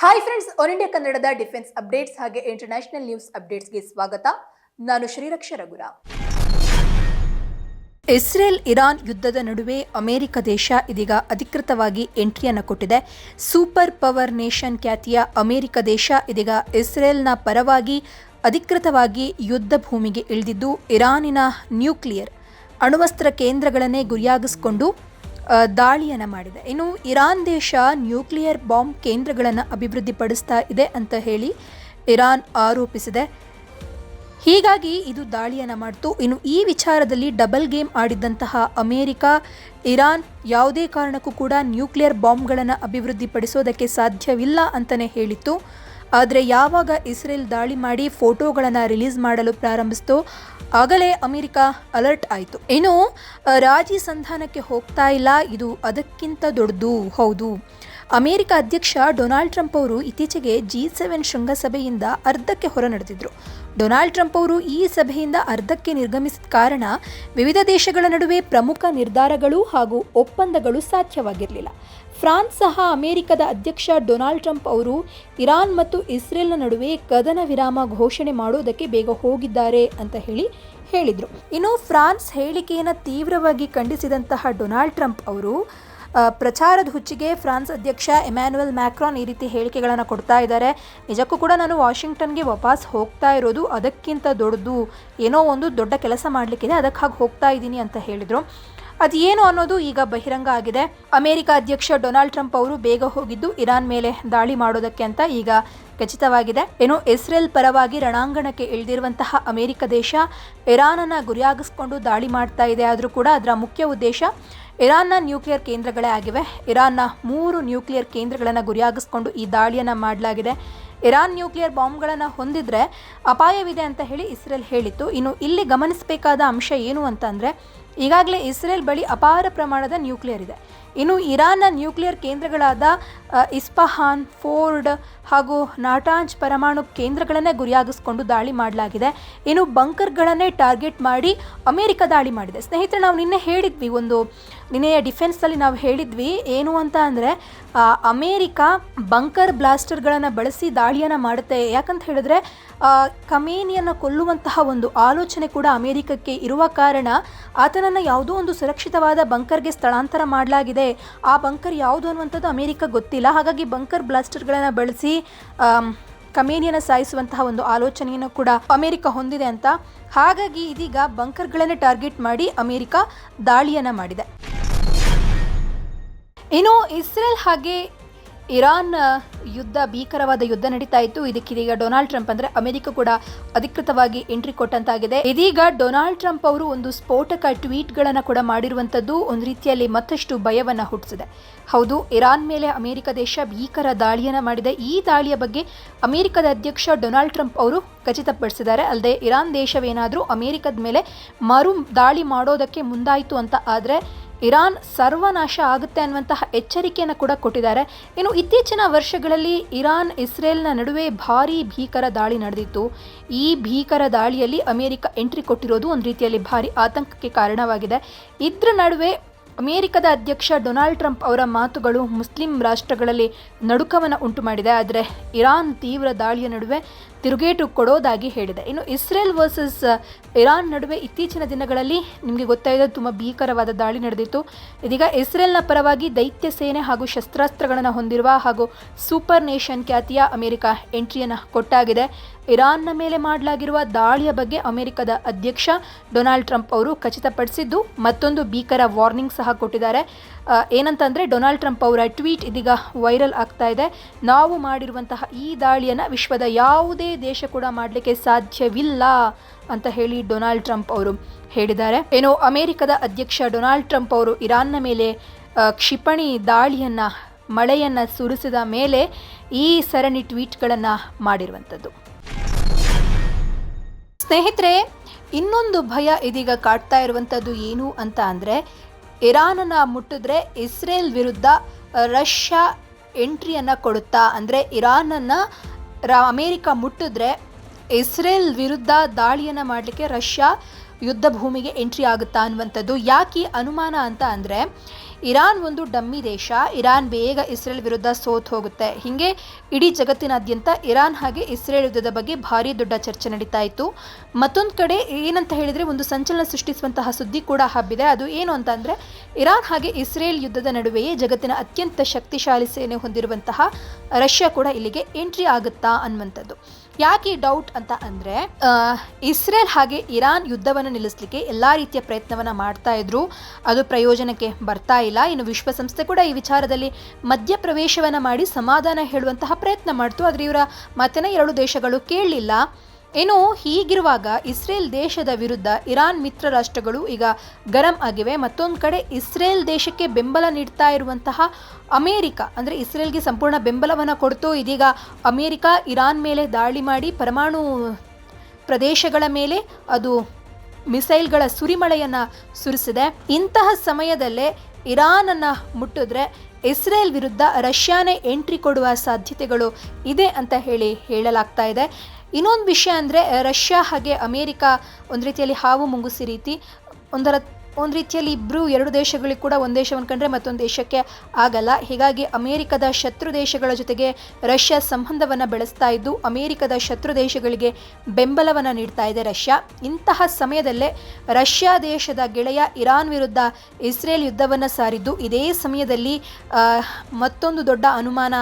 Hi friends all India ಕನ್ನಡದ defence updates ಹಾಗೆ international news ಅಪ್ಡೇಟ್ಸ್ಗೆ ಸ್ವಾಗತ. ನಾನು ಶ್ರೀರಕ್ಷ ರಘುರ. ಇಸ್ರೇಲ್ ಇರಾನ್ ಯುದ್ಧದ ನಡುವೆ ಅಮೆರಿಕ ದೇಶ ಇದೀಗ ಅಧಿಕೃತವಾಗಿ ಎಂಟ್ರಿಯನ್ನು ಕೊಟ್ಟಿದೆ. ಸೂಪರ್ ಪವರ್ ನೇಷನ್ ಖ್ಯಾತಿಯ ಅಮೆರಿಕ ದೇಶ ಇದೀಗ ಇಸ್ರೇಲ್ನ ಪರವಾಗಿ ಅಧಿಕೃತವಾಗಿ ಯುದ್ಧ ಭೂಮಿಗೆ ಇಳಿದಿದ್ದು ಇರಾನಿನ ನ್ಯೂಕ್ಲಿಯರ್ ಅಣುವಸ್ತ್ರ ಕೇಂದ್ರಗಳನ್ನೇ ಗುರಿಯಾಗಿಸಿಕೊಂಡು ದಾಳಿಯನ್ನು ಮಾಡಿದೆ. ಇನ್ನು ಇರಾನ್ ದೇಶ ನ್ಯೂಕ್ಲಿಯರ್ ಬಾಂಬ್ ಕೇಂದ್ರಗಳನ್ನು ಅಭಿವೃದ್ಧಿಪಡಿಸ್ತಾ ಇದೆ ಅಂತ ಹೇಳಿ ಇರಾನ್ ಆರೋಪಿಸಿದೆ. ಹೀಗಾಗಿ ಇದು ದಾಳಿಯನ್ನು ಮಾಡಿತು. ಇನ್ನು ಈ ವಿಚಾರದಲ್ಲಿ ಡಬಲ್ ಗೇಮ್ ಆಡಿದ್ದಂತಹ ಅಮೇರಿಕ, ಇರಾನ್ ಯಾವುದೇ ಕಾರಣಕ್ಕೂ ಕೂಡ ನ್ಯೂಕ್ಲಿಯರ್ ಬಾಂಬ್ಗಳನ್ನು ಅಭಿವೃದ್ಧಿಪಡಿಸೋದಕ್ಕೆ ಸಾಧ್ಯವಿಲ್ಲ ಅಂತಲೇ ಹೇಳಿತ್ತು. ಆದರೆ ಯಾವಾಗ ಇಸ್ರೇಲ್ ದಾಳಿ ಮಾಡಿ ಫೋಟೋಗಳನ್ನು ರಿಲೀಸ್ ಮಾಡಲು ಪ್ರಾರಂಭಿಸಿತು, ಆಗಲೇ ಅಮೆರಿಕ ಅಲರ್ಟ್ ಆಯಿತು. ಇನ್ನು, ರಾಜಿ ಸಂಧಾನಕ್ಕೆ ಹೋಗ್ತಾ ಇಲ್ಲ, ಇದು ಅದಕ್ಕಿಂತ ದೊಡ್ಡದು, ಹೌದು. ಅಮೆರಿಕ ಅಧ್ಯಕ್ಷ ಡೊನಾಲ್ಡ್ ಟ್ರಂಪ್ ಅವರು ಇತ್ತೀಚೆಗೆ ಜಿ ಸೆವೆನ್ ಶೃಂಗಸಭೆಯಿಂದ ಅರ್ಧಕ್ಕೆ ಹೊರ ನಡೆದಿದ್ರು. ಡೊನಾಲ್ಡ್ ಟ್ರಂಪ್ ಅವರು ಈ ಸಭೆಯಿಂದ ಅರ್ಧಕ್ಕೆ ನಿರ್ಗಮಿಸಿದ ಕಾರಣ ವಿವಿಧ ದೇಶಗಳ ನಡುವೆ ಪ್ರಮುಖ ನಿರ್ಧಾರಗಳು ಹಾಗೂ ಒಪ್ಪಂದಗಳು ಸಾಧ್ಯವಾಗಿರಲಿಲ್ಲ. ಫ್ರಾನ್ಸ್ ಸಹ ಅಮೆರಿಕದ ಅಧ್ಯಕ್ಷ ಡೊನಾಲ್ಡ್ ಟ್ರಂಪ್ ಅವರು ಇರಾನ್ ಮತ್ತು ಇಸ್ರೇಲ್ನ ನಡುವೆ ಕದನ ವಿರಾಮ ಘೋಷಣೆ ಮಾಡುವುದಕ್ಕೆ ಬೇಗ ಹೋಗಿದ್ದಾರೆ ಅಂತ ಹೇಳಿ ಹೇಳಿದರು. ಇನ್ನು ಫ್ರಾನ್ಸ್ ಹೇಳಿಕೆಯನ್ನು ತೀವ್ರವಾಗಿ ಖಂಡಿಸಿದಂತಹ ಡೊನಾಲ್ಡ್ ಟ್ರಂಪ್ ಅವರು ಪ್ರಚಾರದ ಹುಚ್ಚಿಗೆ ಫ್ರಾನ್ಸ್ ಅಧ್ಯಕ್ಷ ಎಮ್ಯಾನುವೆಲ್ ಮ್ಯಾಕ್ರಾನ್ ಈ ರೀತಿ ಹೇಳಿಕೆಗಳನ್ನು ಕೊಡ್ತಾ ಇದ್ದಾರೆ. ನಿಜಕ್ಕೂ ಕೂಡ ನಾನು ವಾಷಿಂಗ್ಟನ್ಗೆ ವಾಪಸ್ ಹೋಗ್ತಾ ಇರೋದು ಅದಕ್ಕಿಂತ ದೊಡ್ಡದು. ಏನೋ ಒಂದು ದೊಡ್ಡ ಕೆಲಸ ಮಾಡಲಿಕ್ಕಿದೆ ಅದಕ್ಕೆ ಹಾಗೆ ಹೋಗ್ತಾ ಇದ್ದೀನಿ ಅಂತ ಹೇಳಿದರು. ಅದು ಏನು ಅನ್ನೋದು ಈಗ ಬಹಿರಂಗ ಆಗಿದೆ. ಅಮೆರಿಕ ಅಧ್ಯಕ್ಷ ಡೊನಾಲ್ಡ್ ಟ್ರಂಪ್ ಅವರು ಬೇಗ ಹೋಗಿದ್ದು ಇರಾನ್ ಮೇಲೆ ದಾಳಿ ಮಾಡೋದಕ್ಕೆ ಅಂತ ಈಗ ಖಚಿತವಾಗಿದೆ. ಏನು, ಇಸ್ರೇಲ್ ಪರವಾಗಿ ರಣಾಂಗಣಕ್ಕೆ ಇಳಿದಿರುವಂತಹ ಅಮೆರಿಕ ದೇಶ ಇರಾನನ್ನು ಗುರಿಯಾಗಿಸ್ಕೊಂಡು ದಾಳಿ ಮಾಡ್ತಾ ಇದೆ ಆದರೂ ಕೂಡ ಅದರ ಮುಖ್ಯ ಉದ್ದೇಶ ಇರಾನ್ನ ನ್ಯೂಕ್ಲಿಯರ್ ಕೇಂದ್ರಗಳೇ ಆಗಿವೆ. ಇರಾನ್ನ ಮೂರು ನ್ಯೂಕ್ಲಿಯರ್ ಕೇಂದ್ರಗಳನ್ನು ಗುರಿಯಾಗಿಸ್ಕೊಂಡು ಈ ದಾಳಿಯನ್ನು ಮಾಡಲಾಗಿದೆ. ಇರಾನ್ ನ್ಯೂಕ್ಲಿಯರ್ ಬಾಂಬ್ಗಳನ್ನು ಹೊಂದಿದ್ರೆ ಅಪಾಯವಿದೆ ಅಂತ ಹೇಳಿ ಇಸ್ರೇಲ್ ಹೇಳಿತ್ತು. ಇನ್ನು ಇಲ್ಲಿ ಗಮನಿಸಬೇಕಾದ ಅಂಶ ಏನು ಅಂತಂದರೆ ಈಗಾಗಲೇ ಇಸ್ರೇಲ್ ಬಳಿ ಅಪಾರ ಪ್ರಮಾಣದ ನ್ಯೂಕ್ಲಿಯರ್ ಇದೆ. ಇನ್ನು ಇರಾನ್ನ ನ್ಯೂಕ್ಲಿಯರ್ ಕೇಂದ್ರಗಳಾದ ಇಸ್ಪಹಾನ್, ಫೋರ್ಡ್ ಹಾಗೂ ನಾಟಾಂಜ್ ಪರಮಾಣು ಕೇಂದ್ರಗಳನ್ನೇ ಗುರಿಯಾಗಿಸ್ಕೊಂಡು ದಾಳಿ ಮಾಡಲಾಗಿದೆ. ಇನ್ನು ಬಂಕರ್ಗಳನ್ನೇ ಟಾರ್ಗೆಟ್ ಮಾಡಿ ಅಮೆರಿಕ ದಾಳಿ ಮಾಡಿದೆ. ಸ್ನೇಹಿತರೆ, ನಾವು ನಿನ್ನೆ ಹೇಳಿದ್ವಿ ಒಂದು, ನಿನ್ನೆಯ ಡಿಫೆನ್ಸಲ್ಲಿ ನಾವು ಹೇಳಿದ್ವಿ ಏನು ಅಂತ ಅಂದರೆ ಅಮೇರಿಕ ಬಂಕರ್ ಬ್ಲಾಸ್ಟರ್ಗಳನ್ನು ಬಳಸಿ ದಾಳಿಯನ್ನು ಮಾಡುತ್ತೆ. ಯಾಕಂತ ಹೇಳಿದ್ರೆ ಕಮೇನಿಯನ್ನು ಕೊಲ್ಲುವಂತಹ ಒಂದು ಆಲೋಚನೆ ಕೂಡ ಅಮೇರಿಕಕ್ಕೆ ಇರುವ ಕಾರಣ ಆತನನ್ನು ಯಾವುದೋ ಒಂದು ಸುರಕ್ಷಿತವಾದ ಬಂಕರ್ಗೆ ಸ್ಥಳಾಂತರ ಮಾಡಲಾಗಿದೆ. ಆ ಬಂಕರ್ ಯಾವುದು ಅನ್ನುವಂಥದ್ದು ಅಮೇರಿಕ ಗೊತ್ತಿಲ್ಲ. ಹಾಗಾಗಿ ಬಂಕರ್ ಬ್ಲಾಸ್ಟರ್ಗಳನ್ನು ಬಳಸಿ ಕಮೇನಿಯನ್ನು ಸಾಯಿಸುವಂತಹ ಒಂದು ಆಲೋಚನೆಯನ್ನು ಕೂಡ ಅಮೆರಿಕ ಹೊಂದಿದೆ ಅಂತ. ಹಾಗಾಗಿ ಇದೀಗ ಬಂಕರ್ಗಳನ್ನೇ ಟಾರ್ಗೆಟ್ ಮಾಡಿ ಅಮೆರಿಕ ದಾಳಿಯನ್ನು ಮಾಡಿದೆ. ಇನ್ನು ಇಸ್ರೇಲ್ ಹಾಗೆ ಇರಾನ್ ಯುದ್ಧ, ಭೀಕರವಾದ ಯುದ್ಧ ನಡೀತಾ ಇತ್ತು. ಇದಕ್ಕೀಗ ಡೊನಾಲ್ಡ್ ಟ್ರಂಪ್ ಅಂದ್ರೆ ಅಮೆರಿಕ ಕೂಡ ಅಧಿಕೃತವಾಗಿ ಎಂಟ್ರಿ ಕೊಟ್ಟಂತಾಗಿದೆ. ಇದೀಗ ಡೊನಾಲ್ಡ್ ಟ್ರಂಪ್ ಅವರು ಒಂದು ಸ್ಫೋಟಕ ಟ್ವೀಟ್ಗಳನ್ನು ಕೂಡ ಮಾಡಿರುವಂಥದ್ದು ಒಂದು ರೀತಿಯಲ್ಲಿ ಮತ್ತಷ್ಟು ಭಯವನ್ನ ಹುಟ್ಟಿಸಿದೆ. ಹೌದು, ಇರಾನ್ ಮೇಲೆ ಅಮೆರಿಕ ದೇಶ ಭೀಕರ ದಾಳಿಯನ್ನ ಮಾಡಿದೆ. ಈ ದಾಳಿಯ ಬಗ್ಗೆ ಅಮೆರಿಕದ ಅಧ್ಯಕ್ಷ ಡೊನಾಲ್ಡ್ ಟ್ರಂಪ್ ಅವರು ಖಚಿತಪಡಿಸಿದ್ದಾರೆ. ಅಲ್ಲದೆ ಇರಾನ್ ದೇಶವೇನಾದರೂ ಅಮೆರಿಕದ ಮೇಲೆ ಮರು ದಾಳಿ ಮಾಡೋದಕ್ಕೆ ಮುಂದಾಯಿತು ಅಂತ ಆದರೆ ಇರಾನ್ ಸರ್ವನಾಶ ಆಗುತ್ತೆ ಅನ್ನುವಂತಹ ಎಚ್ಚರಿಕೆಯನ್ನು ಕೂಡ ಕೊಟ್ಟಿದ್ದಾರೆ. ಇನ್ನು ಇತ್ತೀಚಿನ ವರ್ಷಗಳಲ್ಲಿ ಇರಾನ್, ಇಸ್ರೇಲ್ನ ನಡುವೆ ಭಾರೀ ಭೀಕರ ದಾಳಿ ನಡೆದಿತ್ತು. ಈ ಭೀಕರ ದಾಳಿಯಲ್ಲಿ ಅಮೆರಿಕ ಎಂಟ್ರಿ ಕೊಟ್ಟಿರೋದು ಒಂದು ರೀತಿಯಲ್ಲಿ ಭಾರಿ ಆತಂಕಕ್ಕೆ ಕಾರಣವಾಗಿದೆ. ಇದ್ರ ನಡುವೆ ಅಮೆರಿಕದ ಅಧ್ಯಕ್ಷ ಡೊನಾಲ್ಡ್ ಟ್ರಂಪ್ ಅವರ ಮಾತುಗಳು ಮುಸ್ಲಿಂ ರಾಷ್ಟ್ರಗಳಲ್ಲಿ ನಡುಕವನ್ನು ಉಂಟು ಮಾಡಿದೆ ಆದರೆ ಇರಾನ್ ತೀವ್ರ ದಾಳಿಯ ನಡುವೆ ತಿರುಗೇಟು ಕೊಡೋದಾಗಿ ಹೇಳಿದೆ. ಇನ್ನು ಇಸ್ರೇಲ್ ವರ್ಸಸ್ ಇರಾನ್ ನಡುವೆ ಇತ್ತೀಚಿನ ದಿನಗಳಲ್ಲಿ ನಿಮಗೆ ಗೊತ್ತಾಯಿದೆ ತುಂಬ ಭೀಕರವಾದ ದಾಳಿ ನಡೆದಿತ್ತು. ಇದೀಗ ಇಸ್ರೇಲ್ನ ಪರವಾಗಿ ದೈತ್ಯ ಸೇನೆ ಹಾಗೂ ಶಸ್ತ್ರಾಸ್ತ್ರಗಳನ್ನು ಹೊಂದಿರುವ ಹಾಗೂ ಸೂಪರ್ ನೇಷನ್ ಖ್ಯಾತಿಯ ಅಮೆರಿಕ ಎಂಟ್ರಿಯನ್ನು ಕೊಟ್ಟಾಗಿದೆ. ಇರಾನ್ನ ಮೇಲೆ ಮಾಡಲಾಗಿರುವ ದಾಳಿಯ ಬಗ್ಗೆ ಅಮೆರಿಕದ ಅಧ್ಯಕ್ಷ ಡೊನಾಲ್ಡ್ ಟ್ರಂಪ್ ಅವರು ಖಚಿತಪಡಿಸಿದ್ದು ಮತ್ತೊಂದು ಭೀಕರ ವಾರ್ನಿಂಗ್ ಸಹ ಕೊಟ್ಟಿದ್ದಾರೆ. ಏನಂತಂದರೆ ಡೊನಾಲ್ಡ್ ಟ್ರಂಪ್ ಅವರ ಟ್ವೀಟ್ ಇದೀಗ ವೈರಲ್ ಆಗ್ತಾ ಇದೆ. ನಾವು ಮಾಡಿರುವಂತಹ ಈ ದಾಳಿಯನ್ನು ವಿಶ್ವದ ಯಾವುದೇ ದೇಶ ಕೂಡ ಮಾಡಲಿಕ್ಕೆ ಸಾಧ್ಯವಿಲ್ಲ ಅಂತ ಹೇಳಿ ಡೊನಾಲ್ಡ್ ಟ್ರಂಪ್ ಅವರು ಹೇಳಿದ್ದಾರೆ. ಏನೋ ಅಮೆರಿಕದ ಅಧ್ಯಕ್ಷ ಡೊನಾಲ್ಡ್ ಟ್ರಂಪ್ ಅವರು ಇರಾನ್ನ ಮೇಲೆ ಕ್ಷಿಪಣಿ ದಾಳಿಯನ್ನ, ಮಳೆಯನ್ನ ಸುರಿಸಿದ ಮೇಲೆ ಈ ಸರಣಿ ಟ್ವೀಟ್ಗಳನ್ನು ಮಾಡಿರುವಂಥದ್ದು. ಸ್ನೇಹಿತರೆ, ಇನ್ನೊಂದು ಭಯ ಇದೀಗ ಕಾಡ್ತಾ ಇರುವಂಥದ್ದು ಏನು ಅಂತ ಅಂದರೆ, ಇರಾನನ್ನು ಮುಟ್ಟಿದ್ರೆ ಇಸ್ರೇಲ್ ವಿರುದ್ಧ ರಷ್ಯಾ ಎಂಟ್ರಿಯನ್ನು ಕೊಡುತ್ತಾ ಅಂದರೆ ಇರಾನನ್ನು ಅಮೇರಿಕ ಮುಟ್ಟಿದ್ರೆ ಇಸ್ರೇಲ್ ವಿರುದ್ಧ ದಾಳಿಯನ್ನು ಮಾಡಲಿಕ್ಕೆ ರಷ್ಯಾ ಯುದ್ಧ ಭೂಮಿಗೆ ಎಂಟ್ರಿ ಆಗುತ್ತಾ ಅನ್ನುವಂಥದ್ದು ಯಾಕೆ ಅನುಮಾನ ಅಂತ ಅಂದರೆ ಇರಾನ್ ಒಂದು ಡಮ್ಮಿ ದೇಶ. ಇರಾನ್ ಬೇಗ ಇಸ್ರೇಲ್ ವಿರುದ್ಧ ಸೋತ್ ಹೋಗುತ್ತೆ. ಹೀಗೆ ಇಡೀ ಜಗತ್ತಿನಾದ್ಯಂತ ಇರಾನ್ ಹಾಗೆ ಇಸ್ರೇಲ್ ಯುದ್ಧದ ಬಗ್ಗೆ ಭಾರಿ ದೊಡ್ಡ ಚರ್ಚೆ ನಡೀತಾ ಇತ್ತು. ಮತ್ತೊಂದು ಕಡೆ ಏನಂತ ಹೇಳಿದರೆ ಒಂದು ಸಂಚಲನ ಸೃಷ್ಟಿಸುವಂತಹ ಸುದ್ದಿ ಕೂಡ ಹಬ್ಬಿದೆ. ಅದು ಏನು ಅಂತ ಅಂದರೆ, ಇರಾನ್ ಹಾಗೆ ಇಸ್ರೇಲ್ ಯುದ್ಧದ ನಡುವೆಯೇ ಜಗತ್ತಿನ ಅತ್ಯಂತ ಶಕ್ತಿಶಾಲಿ ಸೇನೆ ಹೊಂದಿರುವಂತಹ ರಷ್ಯಾ ಕೂಡ ಇಲ್ಲಿಗೆ ಎಂಟ್ರಿ ಆಗುತ್ತಾ ಅನ್ನುವಂಥದ್ದು. ಯಾಕೆ ಈ ಡೌಟ್ ಅಂತ ಅಂದರೆ ಇಸ್ರೇಲ್ ಹಾಗೆ ಇರಾನ್ ಯುದ್ಧವನ್ನು ನಿಲ್ಲಿಸಲಿಕ್ಕೆ ಎಲ್ಲ ರೀತಿಯ ಪ್ರಯತ್ನವನ್ನು ಮಾಡ್ತಾ ಇದ್ರು. ಅದು ಪ್ರಯೋಜನಕ್ಕೆ ಬರ್ತಾ ಇಲ್ಲ. ಇನ್ನು ವಿಶ್ವಸಂಸ್ಥೆ ಕೂಡ ಈ ವಿಚಾರದಲ್ಲಿ ಮಧ್ಯಪ್ರವೇಶವನ್ನು ಮಾಡಿ ಸಮಾಧಾನ ಹೇಳುವಂತಹ ಪ್ರಯತ್ನ ಮಾಡ್ತು. ಆದರೆ ಇವರ ಮಾತನ್ನ ಎರಡು ದೇಶಗಳು ಕೇಳಲಿಲ್ಲ. ಇನ್ನು ಹೀಗಿರುವಾಗ ಇಸ್ರೇಲ್ ದೇಶದ ವಿರುದ್ಧ ಇರಾನ್ ಮಿತ್ರ ರಾಷ್ಟ್ರಗಳು ಈಗ ಗರಂ ಆಗಿವೆ. ಮತ್ತೊಂದು ಕಡೆ ಇಸ್ರೇಲ್ ದೇಶಕ್ಕೆ ಬೆಂಬಲ ನೀಡ್ತಾ ಇರುವಂತಹ ಅಮೇರಿಕ, ಅಂದರೆ ಇಸ್ರೇಲ್ಗೆ ಸಂಪೂರ್ಣ ಬೆಂಬಲವನ್ನು ಕೊಡ್ತು. ಇದೀಗ ಅಮೇರಿಕ ಇರಾನ್ ಮೇಲೆ ದಾಳಿ ಮಾಡಿ ಪರಮಾಣು ಪ್ರದೇಶಗಳ ಮೇಲೆ ಅದು ಮಿಸೈಲ್ಗಳ ಸುರಿಮಳೆಯನ್ನು ಸುರಿಸಿದೆ. ಇಂತಹ ಸಮಯದಲ್ಲೇ ಇರಾನನ್ನು ಮುಟ್ಟಿದ್ರೆ ಇಸ್ರೇಲ್ ವಿರುದ್ಧ ರಷ್ಯಾನೇ ಎಂಟ್ರಿ ಕೊಡುವ ಸಾಧ್ಯತೆಗಳು ಇದೆ ಅಂತ ಹೇಳಿ ಹೇಳಲಾಗ್ತಾ ಇದೆ. ಇನ್ನೊಂದು ವಿಷಯ ಅಂದರೆ ರಷ್ಯಾ ಹಾಗೆ ಅಮೇರಿಕಾ ಒಂದು ರೀತಿಯಲ್ಲಿ ಹಾವು ಮುಂಗುಸಿ ರೀತಿ ಒಂದರ ಒಂದು ರೀತಿಯಲ್ಲಿ ಇಬ್ಬರು ಎರಡು ದೇಶಗಳಿಗೆ ಕೂಡ ಒಂದು ದೇಶವನ್ನು ಕಂಡ್ರೆ ಮತ್ತೊಂದು ದೇಶಕ್ಕೆ ಆಗಲ್ಲ. ಹೀಗಾಗಿ ಅಮೇರಿಕದ ಶತ್ರು ದೇಶಗಳ ಜೊತೆಗೆ ರಷ್ಯಾ ಸಂಬಂಧವನ್ನು ಬೆಳೆಸ್ತಾ ಇದ್ದು, ಅಮೇರಿಕದ ಶತ್ರು ದೇಶಗಳಿಗೆ ಬೆಂಬಲವನ್ನು ನೀಡ್ತಾ ಇದೆ ರಷ್ಯಾ. ಇಂತಹ ಸಮಯದಲ್ಲೇ ರಷ್ಯಾ ದೇಶದ ಗೆಳೆಯ ಇರಾನ್ ವಿರುದ್ಧ ಇಸ್ರೇಲ್ ಯುದ್ಧವನ್ನು ಸಾರಿದ್ದು, ಇದೇ ಸಮಯದಲ್ಲಿ ಮತ್ತೊಂದು ದೊಡ್ಡ ಅನುಮಾನ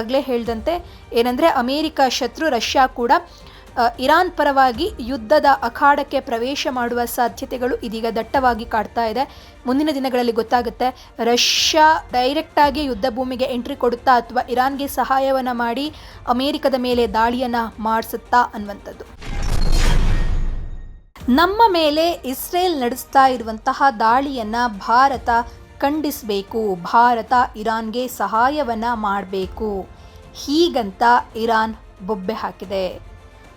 ಆಗಲೇ ಹೇಳಿದಂತೆ ಏನಂದರೆ ಅಮೇರಿಕ ಶತ್ರು ರಷ್ಯಾ ಕೂಡ ಇರಾನ್ ಪರವಾಗಿ ಯುದ್ಧದ ಅಖಾಡಕ್ಕೆ ಪ್ರವೇಶ ಮಾಡುವ ಸಾಧ್ಯತೆಗಳು ಇದೀಗ ದಟ್ಟವಾಗಿ ಕಾಡ್ತಾ ಇದೆ. ಮುಂದಿನ ದಿನಗಳಲ್ಲಿ ಗೊತ್ತಾಗುತ್ತೆ, ರಷ್ಯಾ ಡೈರೆಕ್ಟಾಗಿ ಯುದ್ಧ ಭೂಮಿಗೆ ಎಂಟ್ರಿ ಕೊಡುತ್ತಾ ಅಥವಾ ಇರಾನ್ಗೆ ಸಹಾಯವನ್ನು ಮಾಡಿ ಅಮೇರಿಕದ ಮೇಲೆ ದಾಳಿಯನ್ನು ಮಾಡಿಸುತ್ತಾ ಅನ್ನುವಂಥದ್ದು. ನಮ್ಮ ಮೇಲೆ ಇಸ್ರೇಲ್ ನಡೆಸ್ತಾ ಇರುವಂತಹ ದಾಳಿಯನ್ನು ಭಾರತ ಖಂಡಿಸಬೇಕು, ಭಾರತ ಇರಾನ್ಗೆ ಸಹಾಯವನ್ನು ಮಾಡಬೇಕು. ಹೀಗಂತ ಇರಾನ್ ಬೊಬ್ಬೆ ಹಾಕಿದೆ.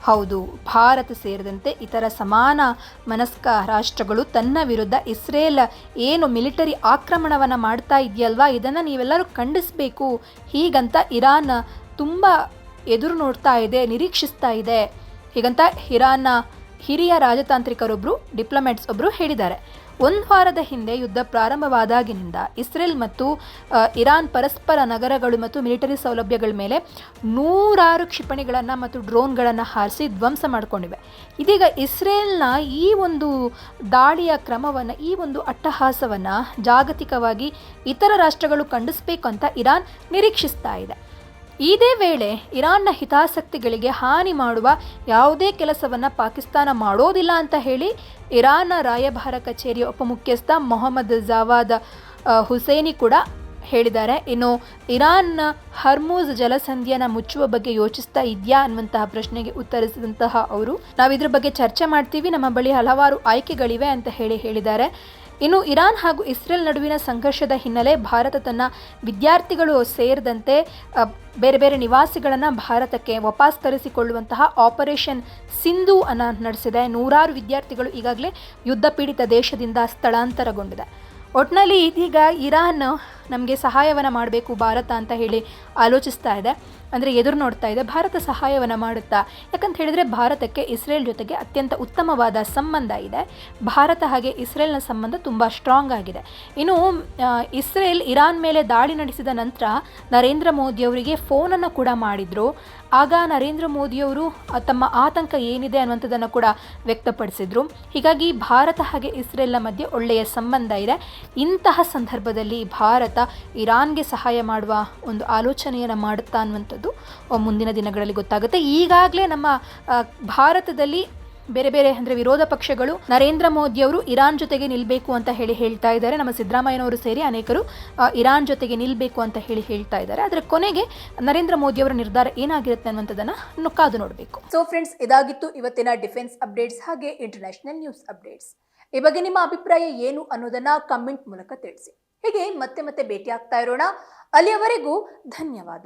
ಹೌದು, ಭಾರತ ಸೇರಿದಂತೆ ಇತರ ಸಮಾನ ಮನಸ್ಕ ರಾಷ್ಟ್ರಗಳು ತನ್ನ ವಿರುದ್ಧ ಇಸ್ರೇಲ್ ಏನು ಮಿಲಿಟರಿ ಆಕ್ರಮಣವನ್ನು ಮಾಡ್ತಾ ಇದೆಯಲ್ವಾ? ಇದನ್ನು ನೀವೆಲ್ಲರೂ ಖಂಡಿಸಬೇಕು. ಹೀಗಂತ ಇರಾನ್ ತುಂಬ ಎದುರು ನೋಡ್ತಾ ಇದೆ, ನಿರೀಕ್ಷಿಸ್ತಾ ಇದೆ. ಹೀಗಂತ ಇರಾನ್ನ ಹಿರಿಯ ರಾಜತಾಂತ್ರಿಕರೊಬ್ಬರು ಡಿಪ್ಲೊಮ್ಯಾಟ್ಸ್ ಒಬ್ಬರು ಹೇಳಿದ್ದಾರೆ. ಒಂದು ವಾರದ ಹಿಂದೆ ಯುದ್ಧ ಪ್ರಾರಂಭವಾದಾಗಿನಿಂದ ಇಸ್ರೇಲ್ ಮತ್ತು ಇರಾನ್ ಪರಸ್ಪರ ನಗರಗಳು ಮತ್ತು ಮಿಲಿಟರಿ ಸೌಲಭ್ಯಗಳ ಮೇಲೆ ನೂರಾರು ಕ್ಷಿಪಣಿಗಳನ್ನು ಮತ್ತು ಡ್ರೋನ್ಗಳನ್ನು ಹಾರಿಸಿ ಧ್ವಂಸ ಮಾಡಿಕೊಂಡಿವೆ. ಇದೀಗ ಇಸ್ರೇಲ್ನ ಈ ಒಂದು ದಾಳಿಯ ಕ್ರಮವನ್ನು, ಈ ಒಂದು ಅಟ್ಟಹಾಸವನ್ನು ಜಾಗತಿಕವಾಗಿ ಇತರ ರಾಷ್ಟ್ರಗಳು ಖಂಡಿಸಬೇಕು ಅಂತ ಇರಾನ್ ನಿರೀಕ್ಷಿಸ್ತಾ ಇದೆ. ಇದೇ ವೇಳೆ ಇರಾನ್ನ ಹಿತಾಸಕ್ತಿಗಳಿಗೆ ಹಾನಿ ಮಾಡುವ ಯಾವುದೇ ಕೆಲಸವನ್ನು ಪಾಕಿಸ್ತಾನ ಮಾಡೋದಿಲ್ಲ ಅಂತ ಹೇಳಿ ಇರಾನ್ನ ರಾಯಭಾರ ಕಚೇರಿಯ ಉಪಮುಖ್ಯಸ್ಥ ಮೊಹಮ್ಮದ್ ಜಾವಾದ್ ಹುಸೇನಿ ಕೂಡ ಹೇಳಿದ್ದಾರೆ. ಇನ್ನು ಇರಾನ್ನ ಹರ್ಮೂಜ್ ಜಲಸಂಧಿಯನ್ನು ಮುಚ್ಚುವ ಬಗ್ಗೆ ಯೋಚಿಸ್ತಾ ಇದೆಯಾ ಅನ್ನುವಂತಹ ಪ್ರಶ್ನೆಗೆ ಉತ್ತರಿಸಿದಂತಹ ಅವರು ನಾವು ಇದ್ರ ಬಗ್ಗೆ ಚರ್ಚೆ ಮಾಡ್ತೀವಿ, ನಮ್ಮ ಬಳಿ ಹಲವಾರು ಆಯ್ಕೆಗಳಿವೆ ಅಂತ ಹೇಳಿ ಹೇಳಿದ್ದಾರೆ. ಇನ್ನು ಇರಾನ್ ಹಾಗೂ ಇಸ್ರೇಲ್ ನಡುವಿನ ಸಂಘರ್ಷದ ಹಿನ್ನೆಲೆ ಭಾರತ ತನ್ನ ವಿದ್ಯಾರ್ಥಿಗಳು ಸೇರಿದಂತೆ ಬೇರೆ ಬೇರೆ ನಿವಾಸಿಗಳನ್ನು ಭಾರತಕ್ಕೆ ವಾಪಸ್ ತರಿಸಿಕೊಳ್ಳುವಂತಹ ಆಪರೇಷನ್ ಸಿಂಧು ಅನ್ನು ನಡೆಸಿದೆ. ನೂರಾರು ವಿದ್ಯಾರ್ಥಿಗಳು ಈಗಾಗಲೇ ಯುದ್ಧ ಪೀಡಿತ ದೇಶದಿಂದ ಸ್ಥಳಾಂತರಗೊಂಡಿದೆ. ಒಟ್ಟಿನಲ್ಲಿ ಇದೀಗ ಇರಾನ್ ನಮಗೆ ಸಹಾಯವನ್ನು ಮಾಡಬೇಕು ಭಾರತ ಅಂತ ಹೇಳಿ ಆಲೋಚಿಸ್ತಾ ಇದೆ. ಅಂದರೆ ಎದುರು ನೋಡ್ತಾ ಇದೆ, ಭಾರತ ಸಹಾಯವನ್ನು ಮಾಡುತ್ತಾ? ಯಾಕಂತ ಹೇಳಿದರೆ ಭಾರತಕ್ಕೆ ಇಸ್ರೇಲ್ ಜೊತೆಗೆ ಅತ್ಯಂತ ಉತ್ತಮವಾದ ಸಂಬಂಧ ಇದೆ. ಭಾರತ ಹಾಗೆ ಇಸ್ರೇಲ್ನ ಸಂಬಂಧ ತುಂಬ ಸ್ಟ್ರಾಂಗ್ ಆಗಿದೆ. ಇನ್ನು ಇಸ್ರೇಲ್ ಇರಾನ್ ಮೇಲೆ ದಾಳಿ ನಡೆಸಿದ ನಂತರ ನರೇಂದ್ರ ಮೋದಿಯವರಿಗೆ ಫೋನನ್ನು ಕೂಡ ಮಾಡಿದರು. ಆಗ ನರೇಂದ್ರ ಮೋದಿಯವರು ತಮ್ಮ ಆತಂಕ ಏನಿದೆ ಅನ್ನುವಂಥದ್ದನ್ನು ಕೂಡ ವ್ಯಕ್ತಪಡಿಸಿದರು. ಹೀಗಾಗಿ ಭಾರತ ಹಾಗೆ ಇಸ್ರೇಲ್ನ ಮಧ್ಯೆ ಒಳ್ಳೆಯ ಸಂಬಂಧ ಇದೆ. ಇಂತಹ ಸಂದರ್ಭದಲ್ಲಿ ಭಾರತ ಇರಾನ್ಗೆ ಸಹಾಯ ಮಾಡುವ ಒಂದು ಆಲೋಚನೆಯನ್ನು ಮಾಡುತ್ತಾ ಅನ್ನುವಂಥದ್ದು ಮುಂದಿನ ದಿನಗಳಲ್ಲಿ ಗೊತ್ತಾಗುತ್ತೆ. ಈಗಾಗಲೇ ನಮ್ಮ ಭಾರತದಲ್ಲಿ ಬೇರೆ ಬೇರೆ ಅಂದರೆ ವಿರೋಧ ಪಕ್ಷಗಳು ನರೇಂದ್ರ ಮೋದಿಯವರು ಇರಾನ್ ಜೊತೆಗೆ ನಿಲ್ಲಬೇಕು ಅಂತ ಹೇಳಿ ಹೇಳ್ತಾ ಇದ್ದಾರೆ. ನಮ್ಮ ಸಿದ್ದರಾಮಯ್ಯನವರು ಸೇರಿ ಅನೇಕರು ಇರಾನ್ ಜೊತೆಗೆ ನಿಲ್ಲಬೇಕು ಅಂತ ಹೇಳಿ ಹೇಳ್ತಾ ಇದ್ದಾರೆ. ಅದರ ಕೊನೆಗೆ ನರೇಂದ್ರ ಮೋದಿಯವರ ನಿರ್ಧಾರ ಏನಾಗಿರುತ್ತೆ ಅನ್ನುವಂಥದ್ದನ್ನು ಕಾದು ನೋಡಬೇಕು. ಸೊ ಫ್ರೆಂಡ್ಸ್ ಇದಾಗಿತ್ತು ಇವತ್ತಿನ ಡಿಫೆನ್ಸ್ ಅಪ್ಡೇಟ್ಸ್ ಹಾಗೆ ಇಂಟರ್ನ್ಯಾಷನಲ್ ನ್ಯೂಸ್ ಅಪ್ಡೇಟ್ಸ್. ಈ ಬಗ್ಗೆ ನಿಮ್ಮ ಅಭಿಪ್ರಾಯ ಏನು ಅನ್ನೋದನ್ನು ಕಮೆಂಟ್ ಮೂಲಕ ತಿಳಿಸಿ. ಹೀಗೆ ಮತ್ತೆ ಮತ್ತೆ ಭೇಟಿ ಆಗ್ತಾ ಇರೋಣ. ಅಲ್ಲಿಯವರೆಗೂ ಧನ್ಯವಾದ.